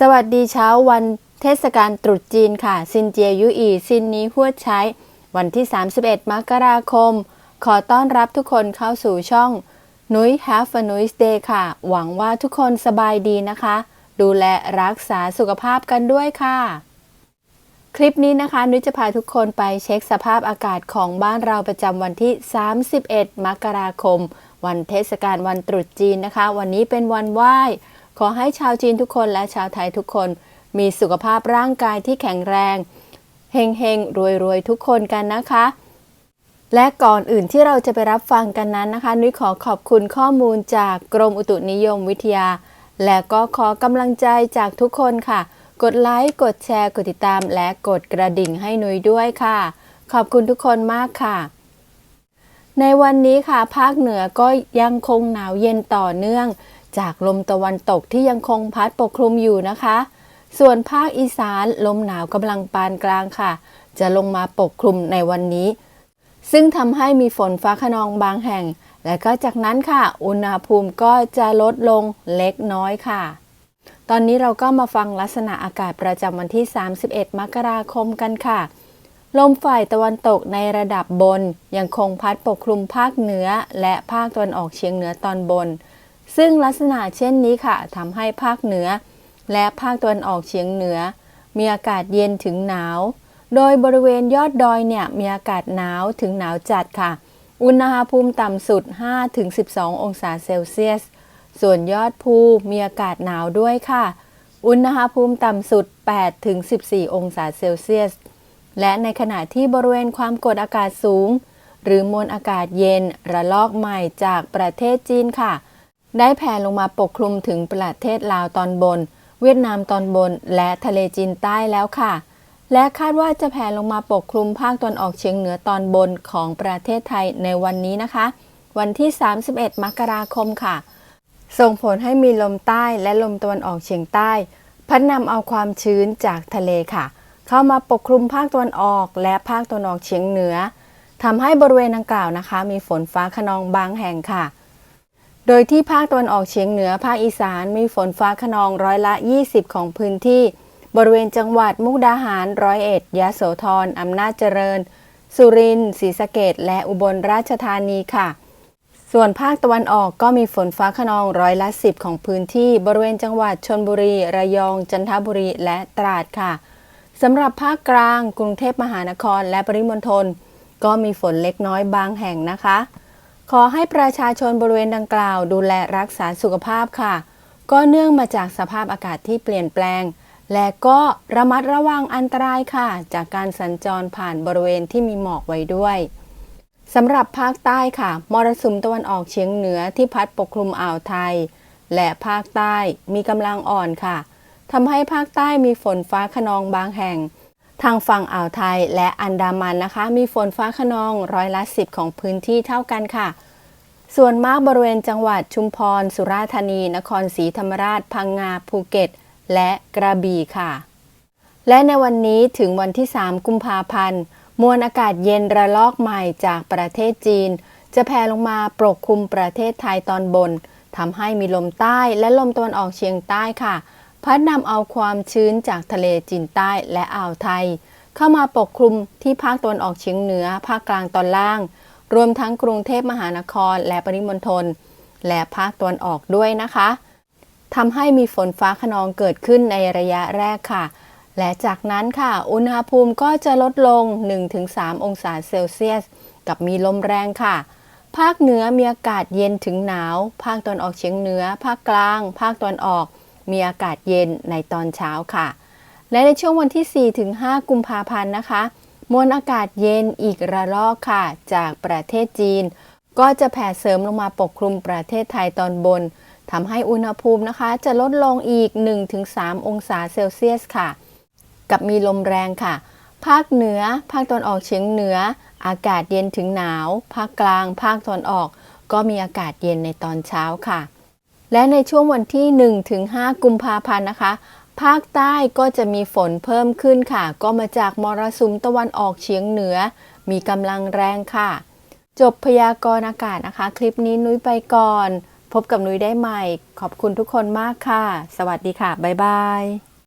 สวัสดีเช้าวันเทศกาลตรุษจีนค่ะ ซินเจียยุอีซินนี้หัวใช้ วันที่ 31 มกราคม ขอต้อนรับทุกคนเข้าสู่ช่องนุ้ย Have a nice day ค่ะ หวังว่าทุกคนสบายดีนะคะ ดูแลรักษาสุขภาพกันด้วยค่ะ คลิปนี้นะคะ นุ้ยจะพาทุกคนไปเช็คสภาพอากาศของบ้านเราประจำวันที่ 31 มกราคม วันเทศกาลวันตรุษจีนนะคะ วันนี้เป็นวันไหว้ ขอให้ชาวจีนทุกคนและชาวไทยทุกคน มีสุขภาพร่างกายที่แข็งแรงเฮงเฮงรวยรวยทุกคนกันนะคะ และก่อนอื่นที่เราจะไปรับฟังกันนั้นนะคะ นุ้ยขอขอบคุณข้อมูลจากกรมอุตุนิยมวิทยา และก็ขอกำลังใจจากทุกคนค่ะ กดไลค์ กดแชร์ กดติดตาม และกดกระดิ่งให้นุ้ยด้วยค่ะ ขอบคุณทุกคนมากค่ะ ในวันนี้ค่ะ ภาคเหนือก็ยังคงหนาวเย็นต่อเนื่อง จากลมตะวันตกที่ยังคงพัดปกคลุมอยู่นะคะ ส่วนภาคอีสานลมหนาวกำลังปานกลางค่ะ จะลงมาปกคลุมในวันนี้ ซึ่งทำให้มีฝนฟ้าขนองบางแห่ง และก็จากนั้นค่ะ อุณหภูมิก็จะลดลงเล็กน้อยค่ะ ตอนนี้เราก็มาฟังลักษณะอากาศประจำวันที่ 31 มกราคมกันค่ะลมฝ่ายตะวันตกในระดับบน ยังคงพัดปกคลุมภาคเหนือ และภาคตะวันออกเฉียงเหนือตอนบน ซึ่งลักษณะเช่นนี้ค่ะทำให้ภาคเหนือ และภาคตะวันออกเฉียงเหนือ มีอากาศเย็นถึงหนาว โดยบริเวณยอดดอยเนี่ยมีอากาศหนาวถึงหนาวจัดค่ะ อุณหภูมิต่ำสุด 5-12 องศาเซลเซียส ส่วนยอดภูมีอากาศหนาวด้วยค่ะ อุณหภูมิต่ำสุด 8-14 องศาเซลเซียส และในขณะที่บริเวณความกดอากาศสูง หรือมวลอากาศเย็นระลอกใหม่จากประเทศจีนค่ะ ได้แผ่ลงมาปกคลุมถึงประเทศลาวตอนบน เวียดนามตอนบน และทะเลจีนใต้แล้วค่ะ และคาดว่าจะแผ่ลงมาปกคลุมภาคตอนออกเฉียงเหนือตอนบนของประเทศไทยในวันนี้นะคะ วันที่ 31 มกราคมค่ะ ส่งผลให้มีลมใต้และลมตะวันออกเฉียงใต้ พัดนำเอาความชื้นจากทะเลค่ะ เข้ามาปกคลุมภาคตะวันออกและภาคตะวันออกเฉียงเหนือทำให้บริเวณดังกล่าวนะคะ มีฝนฟ้าขนองบางแห่งค่ะ โดยที่ภาคตะวันออกเฉียงเหนือภาคอีสานมีฝนฟ้าขนองร้อยละ 20 ของพื้นที่ บริเวณจังหวัดมุกดาหารร้อยเอ็ดยะโสธรอำนาจเจริญ สุรินทร์ศรีสะเกดและอุบลราชธานีค่ะ ส่วนภาคตะวันออกก็มีฝนฟ้าขนองร้อยละ 10 ของพื้นที่ บริเวณจังหวัดชนบุรี ระยอง จันทบุรีและตราดค่ะสำหรับภาคกลาง กรุงเทพมหานครและปริมณฑลก็มีฝนเล็กน้อยบางแห่งนะคะ ขอให้ประชาชนบริเวณดังกล่าว ดูแลรักษาสุขภาพค่ะ ก็เนื่องมาจากสภาพอากาศที่เปลี่ยนแปลง และก็ระมัดระวังอันตรายค่ะ จากการสัญจรผ่านบริเวณที่มีหมอกไว้ด้วยสำหรับภาคใต้ค่ะมรสุมตะวันออกเฉียงเหนือที่พัดปกคลุมอ่าวไทย และภาคใต้มีกำลังอ่อนค่ะทำให้ภาคใต้มีฝนฟ้าขนองบางแห่ง ทางฝั่งอ่าวไทยและอันดามันนะคะ มีฝนฟ้าขนองร้อยละสิบของพื้นที่เท่ากันค่ะ ส่วนมากบริเวณจังหวัดชุมพร สุราษฎร์ธานี นครศรีธรรมราช พังงา ภูเก็ต และกระบี่ค่ะ และในวันนี้ถึงวันที่ 3 กุมภาพันธ์ มวลอากาศเย็นระลอกใหม่จากประเทศจีน จะแผ่ลงมาปกคลุมประเทศไทยตอนบนทำให้มีลมใต้และลมตะวันออกเฉียงใต้ค่ะ พัดนำเอาความชื้นจากทะเลจีนใต้และอ่าวไทย เข้ามาปกคลุมที่ภาคตะวันออกเฉียงเหนือ ภาคกลางตอนล่าง รวมทั้งกรุงเทพมหานครและปริมณฑลและภาคตะวันออกด้วยนะคะทำให้มีฝนฟ้าขนองเกิดขึ้นในระยะแรกค่ะ และจากนั้นค่ะ อุณหภูมิก็จะลดลง 1-3 องศาเซลเซียส กับมีลมแรงค่ะ ภาคเหนือมีอากาศเย็นถึงหนาว ภาคตะวันออกเฉียงเหนือ ภาคกลาง ภาคตะวันออก มีอากาศเย็นในตอนเช้าค่ะ และในช่วงวันที่4-5กุมภาพันธ์นะคะ มวลอากาศเย็นอีกระลอกค่ะ จากประเทศจีน ก็จะแผ่เสริมลงมาปกคลุมประเทศไทยตอนบนทำให้อุณหภูมินะคะ จะลดลงอีก 1-3 องศาเซลเซียสค่ะ กับมีลมแรงค่ะ ภาคเหนือ ภาคตอนออกเฉียงเหนือ อากาศเย็นถึงหนาว ภาคกลาง ภาคตอนออก ก็มีอากาศเย็นในตอนเช้าค่ะ และในช่วงวันที่ 1-5 กุมภาพันธ์นะคะ ภาคใต้ก็จะมีฝนเพิ่มขึ้นค่ะ ก็มาจากมรสุมตะวันออกเฉียงเหนือ มีกำลังแรงค่ะ จบพยากรณ์อากาศนะคะ คลิปนี้นุ้ยไปก่อน พบกับนุ้ยได้ใหม่ ขอบคุณทุกคนมากค่ะ สวัสดีค่ะ บ๊ายบาย